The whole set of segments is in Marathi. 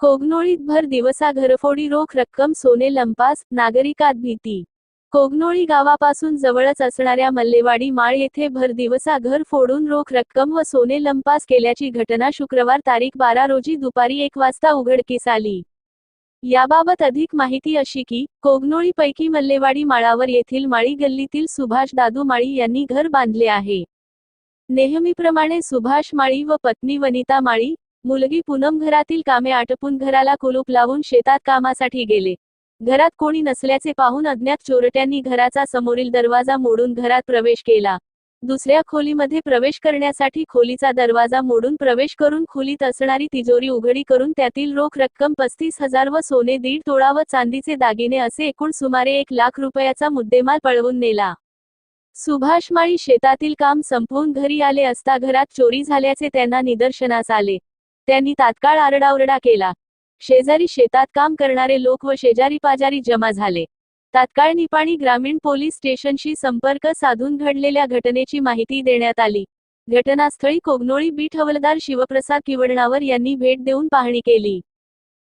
कोगनोळीत भर दिवसा घरफोडी रोख रक्कम सोने लंपास नागरिकात भीती. कोगनोळी गावापासून जवळच असणाऱ्या मल्लेवाडी माळ येथे भर दिवसा घर फोडून रोख रक्कम व सोने लंपास केल्याची घटना शुक्रवार तारीख बारा रोजी दुपारी एक वाजता उघडकीस आली. याबाबत अधिक माहिती अशी की कोगनोळीपैकी मल्लेवाडी माळावर येथील माळी गल्लीतील सुभाष दादू माळी यांनी घर बांधले आहे. नेहमीप्रमाणे सुभाष माळी व पत्नी वनिता माळी मुलगी पूनम घरातील कामे आटपून घराला कुलूप लावून शेतात कामासाठी गेले. घरात कोणी नसल्याचे पाहून अज्ञात चोरट्यांनी घराचा समोरील दरवाजा मोडून घरात प्रवेश केला. दुसऱ्या खोलीमध्ये प्रवेश करण्यासाठी खोलीचा दरवाजा मोडून प्रवेश करून खोलीत असणारी तिजोरी उघडी करून त्यातील रोख रक्कम पस्तीस हजार व सोने दीड तोळा व चांदीचे दागिने असे एकूण सुमारे एक लाख रुपयाचा मुद्देमाल पळवून नेला. सुभाष माळी शेतातील काम संपवून घरी आले असता घरात चोरी झाल्याचे त्यांना निदर्शनास आले. त्यांनी तात्काळ आरडाओरडा केला. शेजारी शेतात काम करणारे लोक व शेजारी पाजारी जमा झाले. तात्काळ निपाणी ग्रामीण पोलीस स्टेशनशी संपर्क साधून घडलेल्या घटनेची माहिती देण्यात आली. घटनास्थळी कोगनोळी बीट हवलदार शिवप्रसाद किवडणावर यांनी भेट देऊन पाहणी केली.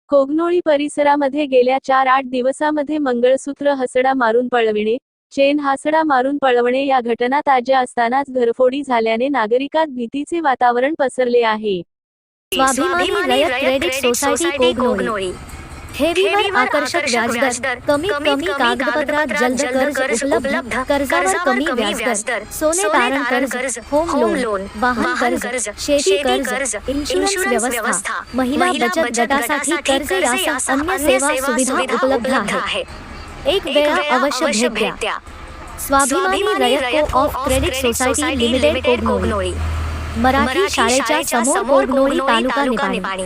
कोगनोळी परिसरामध्ये गेल्या चार आठ दिवसामध्ये मंगळसूत्र हसडा मारून पळविणे चेन हासडा मारून पळवणे या घटना ताज्या असतानाच घरफोडी झाल्याने नागरिकात भीतीचे वातावरण पसरले आहे. स्वाभिमानी रयत क्रेडिट सोसायटी कोगनोळी ठेवीवर आकर्षक व्याजदर कमीत कमी कागदपत्रात जलद कर्ज उपलब्ध कर्जावर कमी व्याजदर सोने तारण कर्ज होम लोन वाहन कर्ज शेती कर्ज इन्शुरन्स व्यवस्था महिला बचत गटासाठी कर्ज यासह अन्य सेवा सुविधा उपलब्ध आहे. एक वेळा अवश्य भेट द्या Swabhimani Rayat co-op credit society limited Kognoli Marathi शाळेच्या समोर कोगनोळी तालुका निपाणी